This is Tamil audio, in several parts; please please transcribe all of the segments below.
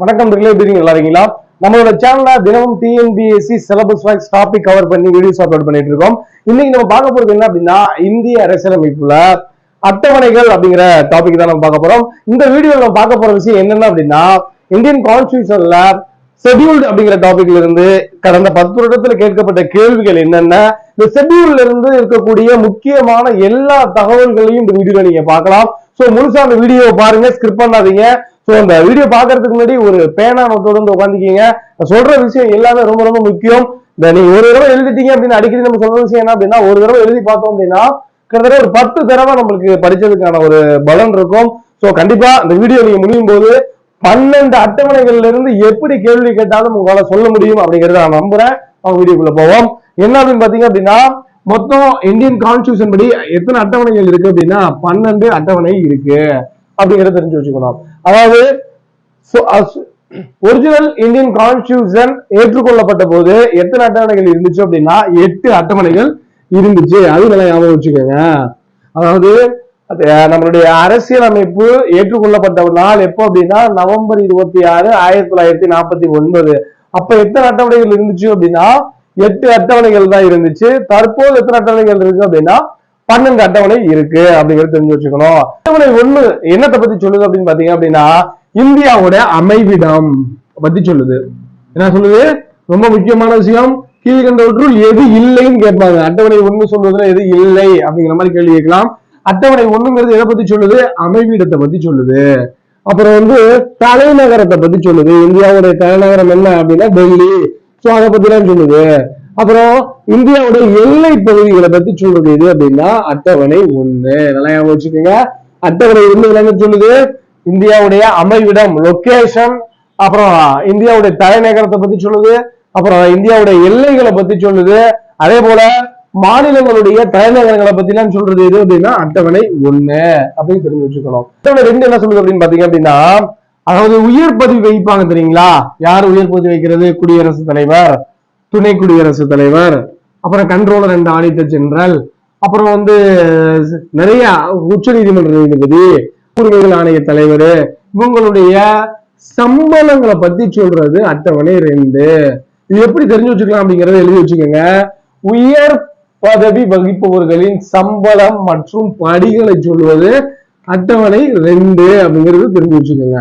வணக்கம் ரிலே எப்படி நல்லா இருக்கீங்களா? நம்மளோட சேனல்ல தினமும் TNPSC syllabus wise topic cover பண்ணி வீடியோஸ் அப்லோட் பண்ணிட்டு இருக்கோம். இன்னைக்கு நம்ம பார்க்க போறது என்ன அப்படின்னா இந்திய அரசியலமைப்புல அட்டவணைகள் அப்படிங்கிற டாபிக் தான் நம்ம பார்க்க போறோம். இந்த வீடியோல நம்ம பார்க்க போற விஷயம் என்னென்ன அப்படின்னா இந்தியன் கான்ஸ்டியூஷன்ல ஷெட்யூல்டு அப்படிங்கிற டாபிக்ல இருந்து கடந்த பத்து வருடத்துல கேட்கப்பட்ட கேள்விகள் என்னென்ன இந்த ஷெட்யூல்ல இருந்து இருக்கக்கூடிய முக்கியமான எல்லா தகவல்களையும் இந்த வீடியோல நீங்க பார்க்கலாம். சோ முழுசா அந்த வீடியோ பாருங்க ஸ்கிரிப்ட் பண்ணாதீங்க. சோ அந்த வீடியோ பாக்குறதுக்கு முன்னாடி ஒரு பேனா தொடர்ந்து உட்காந்துக்கீங்க சொல்ற விஷயம் எல்லாமே ரொம்ப ரொம்ப முக்கியம். இந்த நீங்க ஒரு தடவை எழுதிட்டீங்க அப்படின்னு அடிக்கடி நம்ம சொல்ற விஷயம் என்ன அப்படின்னா ஒரு தடவை எழுதி பார்த்தோம் அப்படின்னா கிட்டத்தட்ட ஒரு பத்து தடவை நம்மளுக்கு படிச்சதுக்கான ஒரு பலன் இருக்கும். சோ கண்டிப்பா இந்த வீடியோ நீங்க முடியும் போது பன்னெண்டு அட்டவணைகள்ல இருந்து எப்படி கேள்வி கேட்டாலும் உங்களால சொல்ல முடியும் அப்படிங்கறத நான் நம்புறேன். அவங்க வீடியோக்குள்ள போவோம். என்ன அப்படின்னு பாத்தீங்க அப்படின்னா மொத்தம் இந்தியன் கான்ஸ்டியூஷன் படி எத்தனை அட்டவணைகள் இருக்கு அப்படின்னா பன்னெண்டு அட்டவணை இருக்கு. அப்படிங்கறத தெரிஞ்சு வச்சுக்கணும். அதாவது ஒரிஜினல் இந்தியன் கான்ஸ்டியூஷன் ஏற்றுக்கொள்ளப்பட்ட போது எத்தனை அட்டவணைகள் இருந்துச்சு அப்படின்னா எட்டு அட்டவணைகள் இருந்துச்சு. அது நல்லா ஞாபகம் வச்சுக்கோங்க. அதாவது நம்மளுடைய அரசியலமைப்பு ஏற்றுக்கொள்ளப்பட்ட நாள் எப்போ அப்படின்னா நவம்பர் இருபத்தி ஆறு ஆயிரத்தி தொள்ளாயிரத்தி நாற்பத்தி ஒன்பது. அப்ப எத்தனை அட்டவணைகள் இருந்துச்சு அப்படின்னா எட்டு அட்டவணைகள் தான் இருந்துச்சு. தற்போது எத்தனை அட்டவணைகள் இருக்கு அப்படின்னா பன்னெண்டு அட்டவணை இருக்கு அப்படிங்கிறது தெரிஞ்சு வச்சுக்கணும். அட்டவணை ஒண்ணு என்னத்தை பத்தி சொல்லுது அப்படின்னு பாத்தீங்க அப்படின்னா இந்தியாவோட அமைவிடம் பத்தி சொல்லுது. என்ன சொல்லுது? ரொம்ப முக்கியமான விஷயம். கீழ்கண்டவற்றுள் எது இல்லைன்னு கேட்பாங்க. அட்டவணை ஒண்ணு சொல்றதுல எது இல்லை அப்படிங்கிற மாதிரி கேள்வி கேட்கலாம். அட்டவணை ஒண்ணுங்கிறது எதை பத்தி சொல்லுது? அமைவிடத்தை பத்தி சொல்லுது. அப்புறம் வந்து தலைநகரத்தை பத்தி சொல்லுது. இந்தியாவுடைய தலைநகரம் என்ன அப்படின்னா டெல்லி. சோ அதை பத்தி எல்லாம் சொல்லுது. அப்புறம் இந்தியாவுடைய எல்லை பகுதிகளை பத்தி சொல்றது எது அப்படின்னா அட்டவணை ஒண்ணு. நல்லா ஞாபகம் வச்சுக்கோங்க. அட்டவணை ஒண்ணு என்ன சொல்லுது? இந்தியாவுடைய அமைவிடம் லொகேஷன் அப்புறம் இந்தியாவுடைய தலைநகரத்தை பத்தி சொல்லுது. அப்புறம் இந்தியாவுடைய எல்லைகளை பத்தி சொல்லுது. அதே போல மாநிலங்களுடைய தலைநகரங்களை பத்தி எல்லாம் சொல்றது எது அப்படின்னா அட்டவணை ஒண்ணு அப்படின்னு தெரிஞ்சு வச்சுக்கணும். அட்டவணை ரெண்டு என்ன சொல்லுது அப்படின்னு பாத்தீங்க அப்படின்னா அதாவது உயர் பதிவு வைப்பாங்க தெரியுங்களா? யார் உயர் பதிவு வைக்கிறது குடியரசுத் தலைவர். துணை குடியரசுத் தலைவர் அப்புறம் கண்ட்ரோலர் அண்ட் ஆடிட்டர் ஜெனரல் அப்புறம் வந்து நிறைய உச்ச நீதிமன்ற நீதிபதி உரிமைகள் ஆணைய தலைவர் இவங்களுடைய சம்பளங்களை பத்தி சொல்றது அட்டவணை ரெண்டு. இது எப்படி தெரிஞ்சு வச்சுக்கலாம் அப்படிங்கறத எழுதி வச்சுக்கோங்க. உயர் பதவி வகிப்பவர்களின் சம்பளம் மற்றும் படிகளை சொல்வது அட்டவணை ரெண்டு அப்படிங்கிறது தெரிஞ்சு வச்சுக்கோங்க.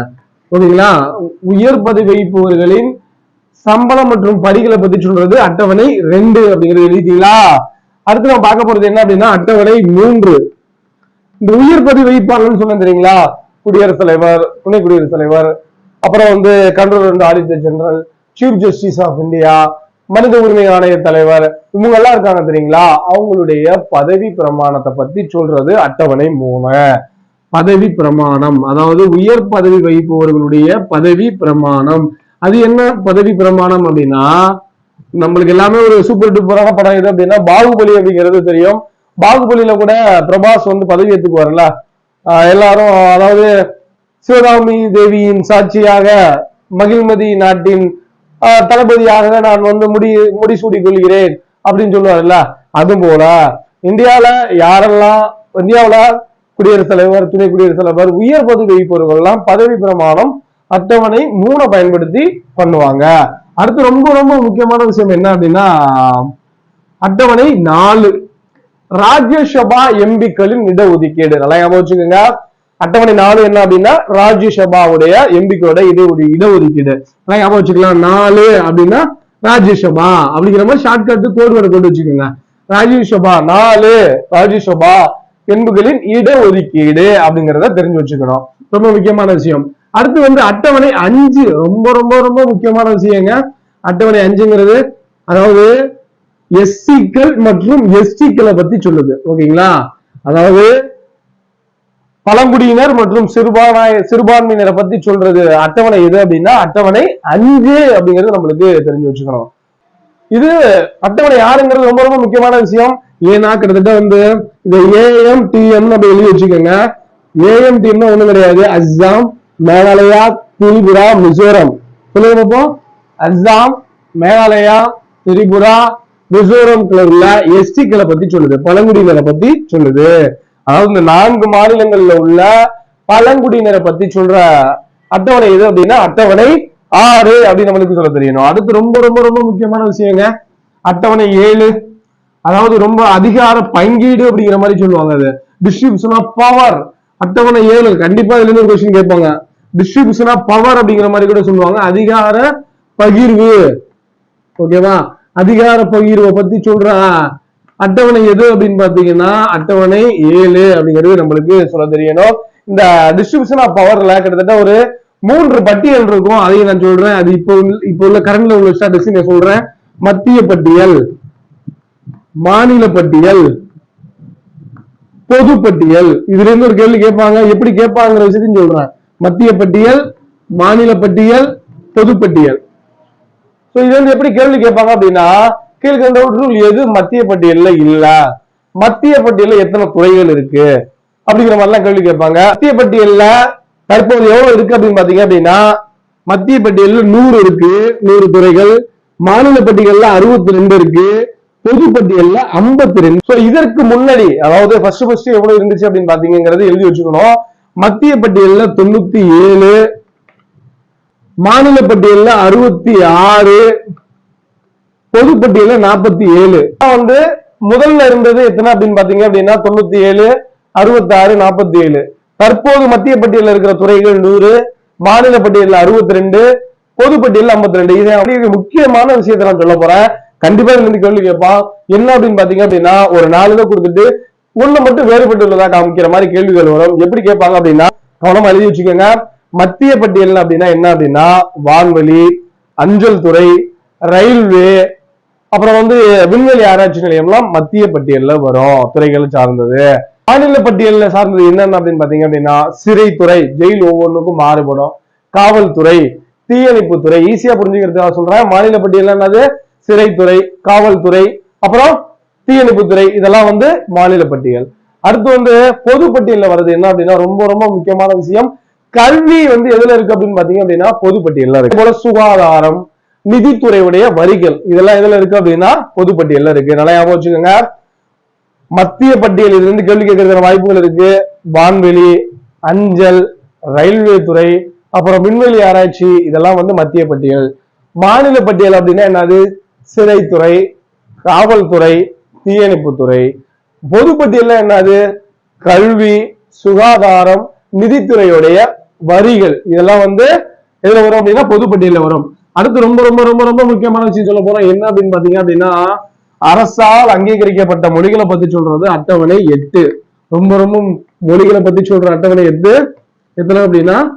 ஓகேங்களா? உயர் பதவி வகிப்பவர்களின் சம்பளம் மற்றும் படிகளை பத்தி சொல்றது அட்டவணை ரெண்டு அப்படிங்கிறது எழுதிட்டீங்களா? அடுத்து நம்ம பார்க்க போறது என்ன அப்படின்னா அட்டவணை மூன்று. இந்த உயர் பதவி வைப்பாளர்னு சொன்னேன் தெரியுங்களா? குடியரசுத் தலைவர் துணை குடியரசுத் தலைவர் அப்புறம் வந்து controller and auditor general chief justice of India மனித உரிமை ஆணைய தலைவர் இவங்க எல்லாம் இருக்காங்க தெரியுங்களா? அவங்களுடைய பதவி பிரமாணத்தை பத்தி சொல்றது அட்டவணை மூணு. பதவி பிரமாணம். அதாவது உயர் பதவி வகிப்பவர்களுடைய பதவி பிரமாணம். அது என்ன பதவி பிரமாணம் அப்படின்னா நம்மளுக்கு எல்லாமே ஒரு சூப்பர் டூப்பரான படம் எது அப்படின்னா பாகுபலி அப்படிங்கிறது தெரியும். பாகுபலியில கூட பிரபாஸ் வந்து பதவி ஏத்துக்குவார்ல எல்லாரும் அதாவது சிவகாமி தேவியின் சாட்சியாக மகிழ்மதி நாட்டின் தளபதியாக நான் வந்து முடி முடிசூடி கொள்கிறேன் அப்படின்னு சொல்லுவார்ல அது போல இந்தியாவில யாரெல்லாம் இந்தியாவில குடியரசுத் தலைவர் துணை குடியரசுத் தலைவர் உயர் பதவி வைப்பவர்கள்லாம் பதவி பிரமாணம் அட்டவணை மூணை பயன்படுத்தி பண்ணுவாங்க. அடுத்து ரொம்ப ரொம்ப முக்கியமான விஷயம் என்ன அப்படின்னா அட்டவணை நாலு. ராஜ்யசபா எம்பிக்களின் இட ஒதுக்கீடு நல்லா ஞாபகம் வச்சுக்கோங்க. அட்டவணை நாலு என்ன அப்படின்னா ராஜ்யசபாவுடைய எம்பிக்களோட இட இடஒதுக்கீடு. நல்லா ஞாபகம் வச்சுக்கலாம். நாலு அப்படின்னா ராஜ்யசபா அப்படிங்கிற மாதிரி ஷார்ட்கட் கோடு வேர்டு கொண்டு வச்சுக்கோங்க. ராஜ்யசபா நாலு ராஜ்யசபா எம்புகளின் இடஒதுக்கீடு அப்படிங்கிறத தெரிஞ்சு வச்சுக்கணும். ரொம்ப முக்கியமான விஷயம். அடுத்து வந்து அட்டவணை அஞ்சு. ரொம்ப ரொம்ப ரொம்ப முக்கியமான விஷயங்க. அட்டவணை அஞ்சுங்கிறது அதாவது எஸ்சிக்கள் மற்றும் எஸ்டிக்களை பத்தி சொல்லுது. ஓகேங்களா? அதாவது பழங்குடியினர் மற்றும் சிறுபான்மை சிறுபான்மையினரை பத்தி சொல்றது அட்டவணை எது அப்படின்னா அட்டவணை அஞ்சு அப்படிங்கிறது நம்மளுக்கு தெரிஞ்சு வச்சுக்கணும். இது அட்டவணை யாருங்கிறது ரொம்ப ரொம்ப முக்கியமான விஷயம். ஏன்னா கிட்டத்தட்ட வந்து இந்த ஏஎம் டிஎம் நம்ம எழுதி வச்சுக்கோங்க. ஏஎம் டிஎம்னா ஒண்ணும் கிடையாது. அஸ்ஸாம் மேகாலயா திரிபுரா மிசோரம். சொல்லுங்க பார்ப்போம் அஸ்ஸாம் மேகாலயா திரிபுரா மிசோரம் உள்ள எஸ்டிக்களை பத்தி சொல்லுது. பழங்குடியினரை பத்தி சொல்லுது. அதாவது இந்த நான்கு மாநிலங்கள்ல உள்ள பழங்குடியினரை பத்தி சொல்ற அட்டவணை எது அப்படின்னா அட்டவணை ஆறு அப்படின்னு நம்மளுக்கு சொல்ல தெரியணும் அடுத்து ரொம்ப ரொம்ப ரொம்ப முக்கியமான விஷயங்க. அட்டவணை ஏழு. அதாவது ரொம்ப அதிகார பங்கீடு அப்படிங்கிற மாதிரி சொல்லுவாங்க அது. டிஸ்ட்ரிபியூஷன் ஆஃப் பவர் அட்டவணை ஏழு கண்டிப்பா இதுல இருந்து ஒரு கொஸ்டின் கேட்பாங்க. டிஸ்ட்ரிபியூஷன் ஆஃப் பவர் அப்படிங்கிற மாதிரி கூட சொல்லுவாங்க. அதிகார பகிர்வு. ஓகேவா அதிகார பகிர்வை பத்தி சொல்றா. அட்டவணை எது அப்படின்னு பாத்தீங்கன்னா அட்டவணை ஏழு அப்படிங்கிறது நம்மளுக்கு சொல்ல தெரியணும். இந்த டிஸ்ட்ரிபியூஷன் ஆஃப் பவர்ல கிட்டத்தட்ட ஒரு மூன்று பட்டியல் இருக்கும். அதையும் நான் சொல்றேன். அது இப்போ உள்ள- இப்போ உள்ள கரண்ட்ல உள்ள ஸ்டாட்டிஸ்டிக் நான் சொல்றேன். மத்திய பட்டியல் மாநில பட்டியல் பொது பட்டியல் இதுல இருந்து ஒரு கேள்வி கேட்பாங்க. எப்படி கேட்பாங்கிற விஷயத்தையும் சொல்றேன். மத்திய பட்டியல் மாநில பட்டியல் பொது பட்டியல் சோ இது வந்து எப்படி கேள்வி கேட்பாங்க அப்படின்னா கீழ்கண்டவற்றுள் எது? மத்திய பட்டியல்ல இல்ல. மத்திய பட்டியல்ல எத்தனை துறைகள் இருக்கு? அப்படிங்கிற மாதிரிலாம் கேள்வி கேட்பாங்க. மத்திய பட்டியல்ல தற்போது எவ்வளவு இருக்கு அப்படின்னு பாத்தீங்க அப்படின்னா மத்திய பட்டியல்ல நூறு இருக்கு நூறு துறைகள் மாநில பட்டியல்ல அறுபத்தி ரெண்டு இருக்கு. பொதுப்பட்டியல்ல ஐம்பத்தி ரெண்டு சோ இதற்கு முன்னாடி அதாவது ஃபர்ஸ்ட் ஃபர்ஸ்ட் எவ்வளவு இருந்துச்சு அப்படின்னு பாத்தீங்கிறது எழுதி வச்சுக்கணும். மத்திய பட்டியல்ல தொண்ணூத்தி ஏழு மாநில பட்டியல்ல அறுபத்தி ஆறு பொதுப்பட்டியல நாற்பத்தி ஏழு வந்து முதல்ல இருந்தது எத்தனை அப்படின்னு பாத்தீங்க அப்படின்னா தொண்ணூத்தி ஏழு அறுபத்தி ஆறு நாற்பத்தி ஏழு தற்போது மத்திய பட்டியலில் இருக்கிற துறைகள் நூறு மாநில பட்டியலில் அறுபத்தி ரெண்டு பொதுப்பட்டியல் ஐம்பத்தி ரெண்டு இது அப்படியே முக்கியமான விஷயத்தை நான் சொல்ல போறேன். கண்டிப்பா இதுல இருந்து கேள்வி கேட்பான் என்ன அப்படின்னு பாத்தீங்க அப்படின்னா ஒரு நாலு தான் கொடுத்துட்டு ஒண்ணு மட்டும் வேறுபட்டுள்ளதா காமிக்கிற மாதிரி கேள்விகள் வரும். எப்படி கேட்பாங்க அப்படின்னா கவனமா எழுதி வச்சுக்கோங்க. மத்திய பட்டியல் அப்படின்னா என்ன அப்படின்னா வான்வெளி அஞ்சல் துறை ரயில்வே அப்புறம் வந்து விண்வெளி ஆராய்ச்சி நிலையம்லாம் மத்திய பட்டியல்ல வரும் துறைகளை சார்ந்தது. மாநில பட்டியல்ல சார்ந்தது என்னென்ன அப்படின்னு பாத்தீங்க அப்படின்னா சிறைத்துறை ஜெயில் ஒவ்வொன்றுக்கும் மாறுபடும். காவல்துறை தீயணைப்பு துறை ஈஸியா புரிஞ்சுக்கிறதுக்காக சொல்றேன். மாநில பட்டியல் என்னது? சிறைத்துறை காவல்துறை அப்புறம் தீயணைப்புத்துறை இதெல்லாம் வந்து மாநில பட்டியல். அடுத்து வந்து பொது பட்டியல்ல வருது என்ன அப்படின்னா ரொம்ப ரொம்ப முக்கியமான விஷயம். கல்வி வந்து எதுல இருக்கு அப்படின்னு பாத்தீங்க அப்படின்னா பொது பட்டியல்ல இருக்கு. போல சுகாதாரம் நிதித்துறையுடைய வரிகள் இதெல்லாம் எதுல இருக்கு அப்படின்னா பொது பட்டியல்ல இருக்கு. நல்லா ஞாபகம் வச்சுக்கோங்க. மத்திய பட்டியல் இதுல இருந்து கேள்வி கேட்கறதுக்கான வாய்ப்புகள் இருக்கு. வான்வெளி அஞ்சல் ரயில்வே துறை அப்புறம் விண்வெளி ஆராய்ச்சி இதெல்லாம் வந்து மத்திய பட்டியல். மாநில பட்டியல் அப்படின்னா என்னது? சிறைத்துறை காவல்துறை தீயணைப்புத்துறை. பொது என்னது? கல்வி சுகாதாரம் நிதித்துறையுடைய வரிகள். இதெல்லாம் வந்து எதுல வரும் அப்படின்னா பொதுப்பட்டியல வரும். அடுத்து ரொம்ப ரொம்ப ரொம்ப ரொம்ப முக்கியமான விஷயம் சொல்ல போறோம். என்ன அப்படின்னு பாத்தீங்க அப்படின்னா அரசால் அங்கீகரிக்கப்பட்ட மொழிகளை பத்தி சொல்றது அட்டவணை எட்டு. ரொம்ப ரொம்ப மொழிகளை பத்தி சொல்ற அட்டவணை எட்டு. எத்தனை அப்படின்னா?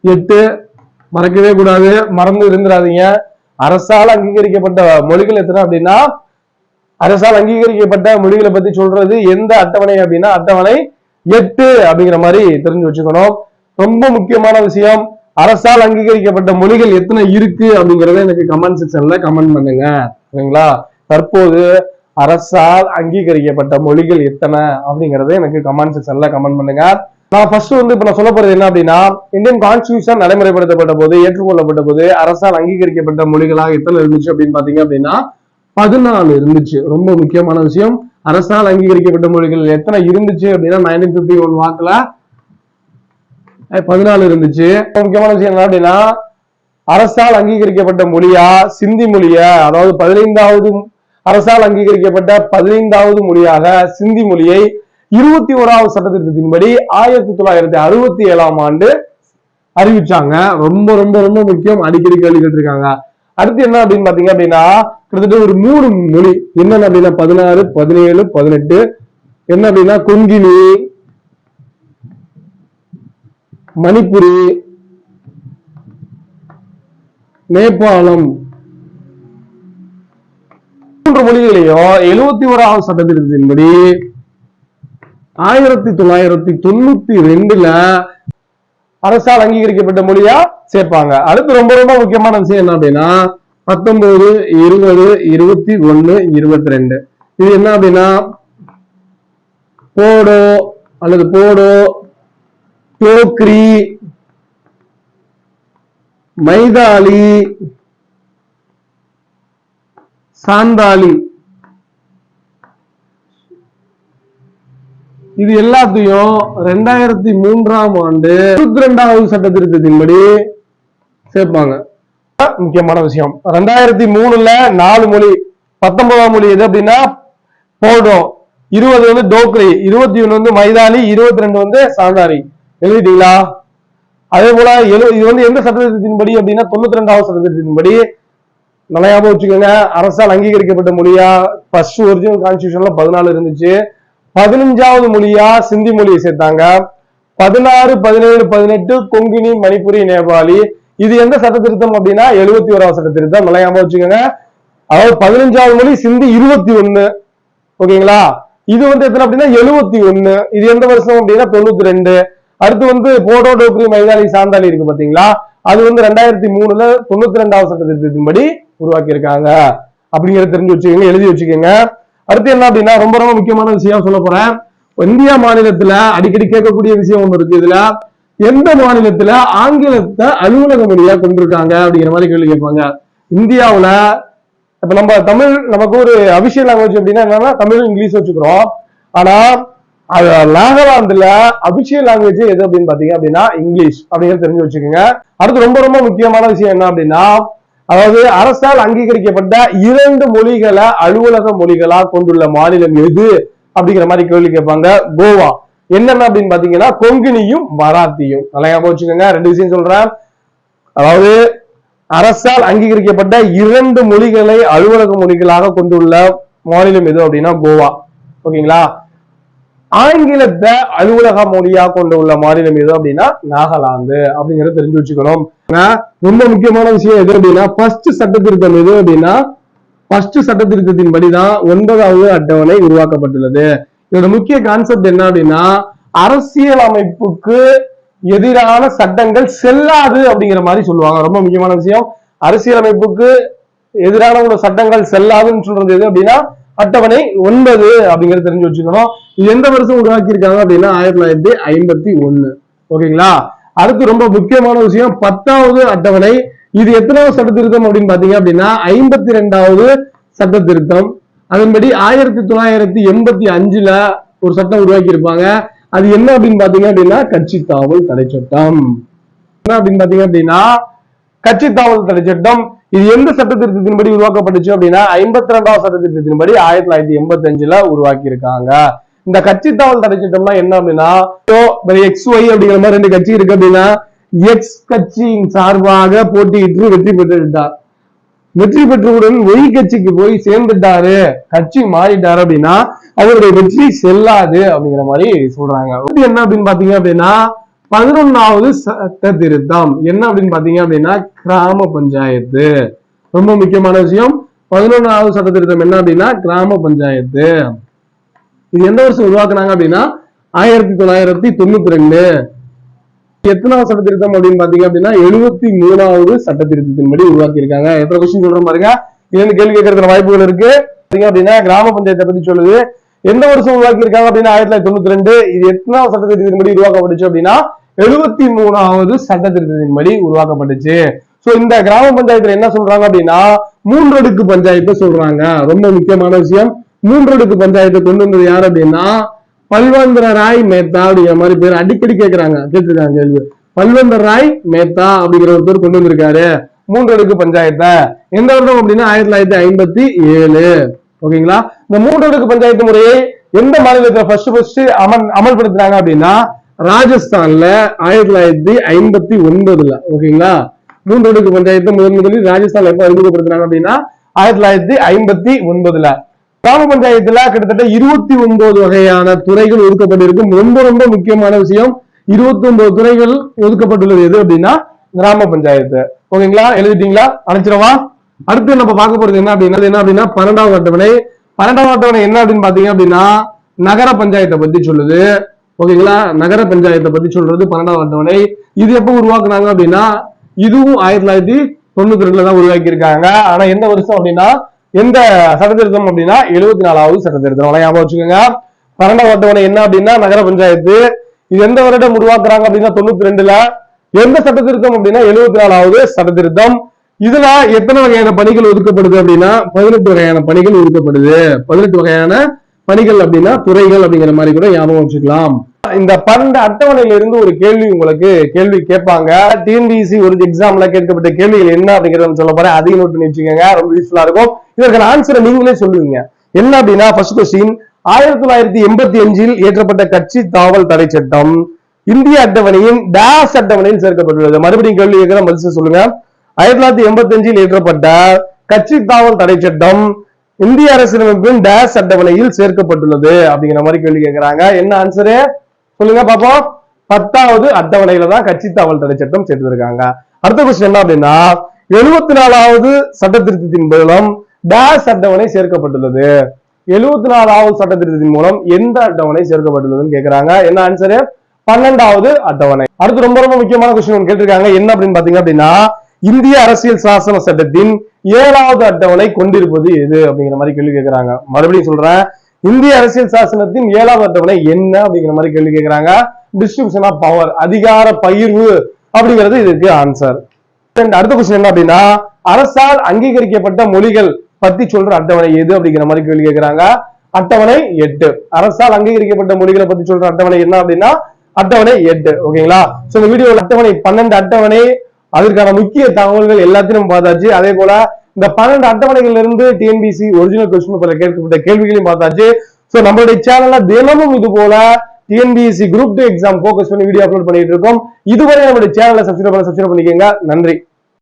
எட்டு. மறக்கவே கூடாது. மறந்து இருந்துடாதீங்க. அரசால் அங்கீகரிக்கப்பட்ட மொழிகள் எத்தனை அப்படின்னா அரசால் அங்கீகரிக்கப்பட்ட மொழிகளை பத்தி சொல்றது எந்த அட்டவணை அப்படின்னா அட்டவணை எட்டு அப்படிங்கிற மாதிரி தெரிஞ்சு வச்சுக்கணும். ரொம்ப முக்கியமான விஷயம் அரசால் அங்கீகரிக்கப்பட்ட மொழிகள் எத்தனை இருக்கு அப்படிங்கறத எனக்கு கமெண்ட் செக்ஷன்ல கமெண்ட் பண்ணுங்க. சரிங்களா? தற்போது அரசால் அங்கீகரிக்கப்பட்ட மொழிகள் எத்தனை அப்படிங்கறத எனக்கு கமெண்ட் செக்ஷன்ல கமெண்ட் பண்ணுங்க. நான் ஃபர்ஸ்ட் வந்து இப்ப நான் சொல்ல போறது என்ன அப்படின்னா இந்தியன் கான்ஸ்டியூஷன் நடைமுறைப்படுத்தப்பட்ட போது ஏற்றுக்கொள்ளப்பட்ட போது அரசால் அங்கீகரிக்கப்பட்ட மொழிகளாக எத்தனை இருந்துச்சு அப்படின்னு பாத்தீங்க அப்படின்னா பதினாலு இருந்துச்சு. ரொம்ப முக்கியமான விஷயம். அரசால் அங்கீகரிக்கப்பட்ட மொழிகள் எத்தனை இருந்துச்சு அப்படின்னா நைன்டீன் பிப்டி ஒன் வாக்குல பதினாலு இருந்துச்சு. முக்கியமான விஷயம் என்ன அப்படின்னா அரசால் அங்கீகரிக்கப்பட்ட மொழியா சிந்தி மொழிய? அதாவது பதினைந்தாவது அரசால் அங்கீகரிக்கப்பட்ட பதினைந்தாவது மொழியாக சிந்தி மொழியை இருபத்தி ஓராவது சட்டத்திட்டத்தின்படி ஆயிரத்தி தொள்ளாயிரத்தி அறுபத்தி ஏழாம் ஆண்டு அறிவிச்சாங்க. ரொம்ப ரொம்ப ரொம்ப முக்கியம். அடிக்கடி கேள்வி கேட்டிருக்காங்க. அடுத்து என்ன அப்படின்னு பாத்தீங்க அப்படின்னா கிட்டத்தட்ட ஒரு மூணு மொழி. என்னென்ன அப்படின்னா பதினாறு பதினேழு பதினெட்டு. என்ன அப்படின்னா கொங்கினி மணிப்புரி நேபாளம். மூன்று மொழிகளையும் எழுபத்தி ஓராவது சட்டத்திட்டத்தின்படி ஆயிரத்தி தொள்ளாயிரத்தி தொண்ணூத்தி ரெண்டுல அரசால் அங்கீகரிக்கப்பட்ட மொழியா சேர்ப்பாங்க. அடுத்து ரொம்ப ரொம்ப முக்கியமான விஷயம் என்ன அப்படின்னா பத்தொன்பது இருபது இருபத்தி ஒண்ணு இருபத்தி ரெண்டு இது என்ன அப்படின்னா போடோ அல்லது போடோ டோக்ரி மைதாலி சாந்தாலி இது எல்லாத்தையும் ரெண்டாயிரத்தி மூன்றாம் ஆண்டு இருபத்தி ரெண்டாவது சட்ட திருத்தத்தின்படி சேர்ப்பாங்க. முக்கியமான விஷயம். ரெண்டாயிரத்தி மூணுல நாலு மொழி பத்தொன்பதாம் மொழி எது அப்படின்னா போடோ இருபது வந்து டோக்ரி இருபத்தி ஒண்ணு வந்து மைதானி இருபத்தி ரெண்டு வந்து சாந்தாரி. எழுதிட்டீங்களா? அதே போல எழு இது வந்து எந்த சட்டத்திட்டத்தின்படி அப்படின்னா தொண்ணூத்தி ரெண்டாவது சட்டத்திட்டத்தின்படி நல்லா ஞாபகம் வச்சுக்கோங்க. அரசால் அங்கீகரிக்கப்பட்ட மொழியா? ஃபர்ஸ்ட் ஒரிஜினல் கான்ஸ்டியூஷன்ல பதினாலு இருந்துச்சு. பதினஞ்சாவது மொழியா? சிந்தி மொழியை சேர்த்தாங்க. பதினாறு பதினேழு பதினெட்டு கொங்கினி மணிப்புரி நேபாளி. இது எந்த சட்ட திருத்தம் அப்படின்னா? எழுபத்தி ஓராவது சட்ட திருத்தம் நல்லா வச்சுக்கோங்க. அதாவது பதினஞ்சாவது மொழி சிந்தி இருபத்தி ஒண்ணு ஓகேங்களா? இது வந்து எத்தனை அப்படின்னா? எழுபத்தி ஒண்ணு இது எந்த வருஷம் அப்படின்னா? தொண்ணூத்தி ரெண்டு அடுத்து வந்து போடோ டோக்ரி மைதானி சாந்தாலி இருக்கு பாத்தீங்களா? அது வந்து ரெண்டாயிரத்தி மூணுல தொண்ணூத்தி ரெண்டாவது சட்ட திருத்தத்தின்படி உருவாக்கி இருக்காங்க அப்படிங்கிறத தெரிஞ்சு வச்சுக்கோங்க எழுதி வச்சுக்கோங்க. அடுத்து என்ன அப்படின்னா ரொம்ப ரொம்ப முக்கியமான விஷயம் சொல்ல போறேன். இந்தியா மாநிலத்துல அடிக்கடி கேட்கக்கூடிய விஷயம் ஒண்ணு இருக்கு. இதுல எந்த மாநிலத்துல ஆங்கிலத்தை அலுவலக மொழியா கொண்டிருக்காங்க அப்படிங்கிற மாதிரி கேள்வி கேட்பாங்க. இந்தியாவுல இப்ப நம்ம தமிழ் நமக்கு ஒரு அபிஷியல் லாங்குவேஜ் அப்படின்னா என்னன்னா தமிழ் இங்கிலீஷ் வச்சுக்கிறோம். ஆனா அது நாகாலாந்துல அபிஷியல் லாங்குவேஜ் எது அப்படின்னு பாத்தீங்க அப்படின்னா இங்கிலீஷ் அப்படிங்கறது தெரிஞ்சு வச்சுக்கோங்க. அடுத்து ரொம்ப ரொம்ப முக்கியமான விஷயம் என்ன அப்படின்னா அதாவது அரசால் அங்கீகரிக்கப்பட்ட இரண்டு மொழிகளை அலுவலக மொழிகளா கொண்டுள்ள மாநிலம் எது? அப்படிங்கிற மாதிரி கேள்வி கேட்பாங்க. கோவா. என்னென்ன அப்படின்னு பாத்தீங்கன்னா கொங்கினியும் மராத்தியும். நல்லா ஞாபகம் வச்சுக்கோங்க. ரெண்டு விஷயம் சொல்றேன். அதாவது அரசால் அங்கீகரிக்கப்பட்ட இரண்டு மொழிகளை அலுவலக மொழிகளாக கொண்டுள்ள மாநிலம் எது அப்படின்னா கோவா. ஓகேங்களா? ஆங்கிலத்தை அலுவலக மொழியா கொண்டுள்ள மாநிலம் எது அப்படின்னா நாகாலாந்து அப்படிங்கறத தெரிஞ்சு வச்சுக்கணும். ரொம்ப முக்கியமான விஷயம் எது அப்படின்னா ஃபர்ஸ்ட் சட்ட திருத்தம் எது அப்படின்னா ஃபர்ஸ்ட் சட்ட திருத்தத்தின் படிதான் ஒன்பதாவது அட்டவணை உருவாக்கப்பட்டுள்ளது. இதோட முக்கிய கான்செப்ட் என்ன அப்படின்னா அரசியல் அமைப்புக்கு எதிரான சட்டங்கள் செல்லாது அப்படிங்கிற மாதிரி சொல்லுவாங்க. ரொம்ப முக்கியமான விஷயம். அரசியல் அமைப்புக்கு எதிரான உள்ள சட்டங்கள் செல்லாதுன்னு சொல்றது எது அப்படின்னா அட்டவணை ஒன்பது அப்படிங்கறது தெரிஞ்சு வச்சுக்கணும். இது எந்த வருஷம் உருவாக்கி இருக்காங்க அப்படின்னா ஆயிரத்தி தொள்ளாயிரத்தி ஐம்பத்தி ஒண்ணு ஓகேங்களா? அடுத்து ரொம்ப முக்கியமான விஷயம் பத்தாவது அட்டவணை. இது எத்தனாவது சட்ட திருத்தம் அப்படின்னு பாத்தீங்க அப்படின்னா ஐம்பத்தி ரெண்டாவது சட்ட திருத்தம். அதன்படி ஆயிரத்தி தொள்ளாயிரத்தி எண்பத்தி அஞ்சுல ஒரு சட்டம் உருவாக்கி இருப்பாங்க அது என்ன அப்படின்னு பாத்தீங்க அப்படின்னா கட்சி தாவல் தடை சட்டம். என்ன அப்படின்னு பாத்தீங்க அப்படின்னா கட்சி தாவல் தடை சட்டம். இது எந்த சட்ட திருத்தத்தின்படி உருவாக்கப்பட்டுச்சு அப்படின்னா ஐம்பத்தி ரெண்டாவது சட்ட திருத்தத்தின்படி ஆயிரத்தி தொள்ளாயிரத்தி எண்பத்தி அஞ்சுல உருவாக்கி இருக்காங்க இந்த கட்சி தாவல் தடை சட்டம்னா என்ன அப்படின்னா எக்ஸ் ஒய் அப்படிங்கிற மாதிரி ரெண்டு கட்சி இருக்கு அப்படின்னா எக்ஸ் கட்சியின் சார்பாக போட்டியிட்டு வெற்றி பெற்றுவிட்டார். வெற்றி பெற்றவுடன் ஒய் கட்சிக்கு போய் சேர்ந்துட்டாரு. கட்சி மாறிட்டாரு அப்படின்னா அவருடைய வெற்றி செல்லாது அப்படிங்கிற மாதிரி சொல்றாங்க. என்ன அப்படின்னு பாத்தீங்க அப்படின்னா பதினொன்னாவது சட்ட திருத்தம் என்ன அப்படின்னு பாத்தீங்க அப்படின்னா கிராம பஞ்சாயத்து. ரொம்ப முக்கியமான விஷயம். பதினொன்னாவது சட்ட திருத்தம் என்ன அப்படின்னா கிராம பஞ்சாயத்து. இது எந்த வருஷம் உருவாக்குனாங்க அப்படின்னா ஆயிரத்தி தொள்ளாயிரத்தி தொண்ணூத்தி ரெண்டு. எத்தனாவது சட்ட திருத்தம் அப்படின்னு பாத்தீங்க அப்படின்னா எழுபத்தி மூணாவது சட்ட திருத்தத்தின்படி உருவாக்கி இருக்காங்க எத்தனை கொஸ்டின் சொல்றேன் பாருங்க. இது கேள்வி கேட்கறதுல வாய்ப்புகள் இருக்கு. அப்படின்னா கிராம பஞ்சாயத்தை பத்தி சொல்லுது. எந்த வருஷம் உருவாக்கி இருக்காங்க அப்படின்னா ஆயிரத்தி தொள்ளாயிரத்தி தொண்ணூத்தி ரெண்டு இது எத்தனாவது சட்ட திருத்தத்தின்படி உருவாக்கப்பட்டுச்சு அப்படின்னா எழுபத்தி மூணாவது சட்ட திருத்தத்தின்படி உருவாக்கப்பட்டுச்சு. சோ இந்த கிராம பஞ்சாயத்துல என்ன சொல்றாங்க அப்படின்னா மூன்றடுக்கு பஞ்சாயத்தை சொல்றாங்க. ரொம்ப முக்கியமான விஷயம். மூன்றடுக்கு பஞ்சாயத்தை கொண்டு வந்தது யார் அப்படின்னா பல்வந்தர ராய் மேத்தா அப்படிங்கிற மாதிரி பேர் அடிக்கடி கேட்கிறாங்க கேட்டிருக்காங்க கேள்வி. பல்வந்தர் ராய் மேத்தா அப்படிங்கிற ஒரு பேர் கொண்டு வந்திருக்காரு. மூன்றடுக்கு பஞ்சாயத்தை. எந்த வருடம் அப்படின்னா ஆயிரத்தி தொள்ளாயிரத்தி ஐம்பத்தி ஏழு. ஓகேங்களா? இந்த மூன்றடுக்கு பஞ்சாயத்து முறையை எந்த மாநிலத்துல ஃபர்ஸ்ட் ஃபர்ஸ்ட் அமல் அமல்படுத்துறாங்க அப்படின்னா ராஜஸ்தான்ல ஆயிரத்தி தொள்ளாயிரத்தி ஐம்பத்தி ஒன்பதுல. ஓகேங்களா? மூன்றடுக்கு பஞ்சாயத்து முதன் முதலில் ராஜஸ்தான்ல எப்ப அறிமுகப்படுத்துறாங்க அப்படின்னா ஆயிரத்தி தொள்ளாயிரத்தி ஐம்பத்தி ஒன்பதுல. கிராம பஞ்சாயத்துல கிட்டத்தட்ட இருபத்தி ஒன்பது வகையான துறைகள் ஒதுக்கப்பட்டிருக்கும் ரொம்ப ரொம்ப முக்கியமான விஷயம் இருபத்தி ஒன்பது துறைகள் ஒதுக்கப்பட்டுள்ளது எது அப்படின்னா கிராம பஞ்சாயத்து. ஓகேங்களா? எழுதிட்டீங்களா? அழைச்சிடவா அடுத்து நம்ம பார்க்க போறது என்ன அப்படின்னா என்ன அப்படின்னா பன்னெண்டாவது அட்டவணை. பன்னெண்டாவது அட்டவணை என்ன அப்படின்னு பாத்தீங்க அப்படின்னா நகர பஞ்சாயத்தை பத்தி சொல்லுது. ஓகேங்களா? நகர பஞ்சாயத்தை பத்தி சொல்றது பன்னெண்டாவது அட்டவணை. இது எப்போ உருவாக்குனாங்க அப்படின்னா இதுவும் ஆயிரத்தி தொள்ளாயிரத்தி தொண்ணூத்தி ரெண்டுல தான் உருவாக்கி இருக்காங்க ஆனா எந்த வருஷம் அப்படின்னா எந்த சட்டத்திருத்தம் அப்படின்னா எழுபத்தி நாலாவது சட்டத்திருத்தம். நல்லா ஞாபகம் வச்சுக்கோங்க. பன்னெண்டாவது அட்டவணை என்ன அப்படின்னா நகர பஞ்சாயத்து. இது எந்த வருடம் உருவாக்குறாங்க அப்படின்னா தொண்ணூத்தி ரெண்டுல. எந்த சட்டத்திருத்தம் அப்படின்னா எழுபத்தி நாலாவது சட்டத்திருத்தம். இதுல எத்தனை வகையான பணிகள் ஒதுக்கப்படுது அப்படின்னா பதினெட்டு வகையான பணிகள் ஒதுக்கப்படுது. பதினெட்டு வகையான பணிகள் அப்படின்னா துறைகள் அப்படிங்கிற மாதிரி கூட ஞாபகம் வச்சுக்கலாம். இந்த பன்னெண்டு அட்டவணையில இருந்து ஒரு கேள்வி உங்களுக்கு கேள்வி கேட்பாங்க. டிஎன்பிசி ஒரு எக்ஸாம்ல கேட்கப்பட்ட கேள்விகள் என்ன அப்படிங்கறத சொல்ல போறேன். அதையும் நோட் பண்ணி வச்சுக்கோங்க. ரொம்ப யூஸ்ஃபுல்லா இருக்கும். இதற்கான ஆன்சரை நீங்களே சொல்லுவீங்க. என்ன அப்படின்னா ஃபர்ஸ்ட் கொஸ்டின் ஆயிரத்தி தொள்ளாயிரத்தி எண்பத்தி அஞ்சில் ஏற்றப்பட்ட கட்சி தாவல் தடை சட்டம். இந்திய அட்டவணையின் டேஸ் அட்டவணையில் சேர்க்கப்பட்டுள்ளது. மறுபடியும் கேள்வி கேட்கிற மதிச்சு சொல்லுங்க. ஆயிரத்தி தொள்ளாயிரத்தி எண்பத்தி அஞ்சில் இயற்றப்பட்ட கட்சி தாவல் தடை சட்டம் இந்திய அரசியலமைப்பின் டேஸ் அட்டவணையில் சேர்க்கப்பட்டுள்ளது அப்படிங்கிற மாதிரி கேள்வி கேட்கிறாங்க என்ன ஆன்சரு சொல்லுங்க பாப்போம். பத்தாவது அட்டவணையில தான் கட்சி தாவல் தடை சட்டம் சேர்த்திருக்காங்க. அடுத்த கொஸ்டின் என்ன அப்படின்னா எழுபத்தி நாலாவது சட்ட திருத்தத்தின் மூலம் டேஸ் அட்டவணை சேர்க்கப்பட்டுள்ளது. எழுபத்தி நாலாவது சட்ட திருத்தத்தின் மூலம் எந்த அட்டவணை சேர்க்கப்பட்டுள்ளதுன்னு கேட்கிறாங்க என்ன ஆன்சரு பன்னெண்டாவது அட்டவணை. அடுத்து ரொம்ப ரொம்ப முக்கியமான கொஸ்டின் கேட்டிருக்காங்க. என்ன அப்படின்னு பாத்தீங்க அப்படின்னா இந்திய அரசியல் சாசன சட்டத்தின் ஏழாவது அட்டவணை கொண்டிருப்பது எது அப்படிங்கிற மாதிரி கேள்வி கேட்கிறாங்க மறுபடியும் சொல்றேன். இந்திய அரசியல் சாசனத்தின் ஏழாவது அட்டவணை என்ன அப்படிங்கிற மாதிரி கேள்வி கேட்கிறாங்க டிஸ்ட்ரிபியூஷன் ஆஃப் பவர் அதிகார பகிர்வு அப்படிங்கிறது இதுக்கு ஆன்சர் அடுத்த கொஸ்டின் என்ன அப்படின்னா அரசால் அங்கீகரிக்கப்பட்ட மொழிகள் பத்தி சொல்ற அட்டவணை எது அப்படிங்கிற மாதிரி கேள்வி கேட்கிறாங்க அட்டவணை எட்டு. அரசால் அங்கீகரிக்கப்பட்ட மொழிகளை பத்தி சொல்ற அட்டவணை என்ன அப்படின்னா அட்டவணை எட்டு. ஓகேங்களா? சோ இந்த வீடியோல அட்டவணை பன்னெண்டு அட்டவணை அதற்கான முக்கிய தகவல்கள் எல்லாத்தையும் நம்ம பார்த்தாச்சு. அதே போல இந்த பன்னெண்டு அட்டவணைகள்ல இருந்து டிஎன்பிசி ஒரிஜினல் கொஸ்டின் பேப்பர்ல கேட்கப்பட்ட கேள்விகளையும் பார்த்தாச்சு. சோ நம்மளுடைய சேனல்ல தினமும் இது போல TNPSC group two exam focus பண்ணி வீடியோ அப்லோட் பண்ணிட்டு இருக்கோம். இதுவரை நம்மளுடைய சேனலை சப்ஸ்கிரைப் பண்ண சப்ஸ்கிரைப் பண்ணிக்கோங்க. நன்றி.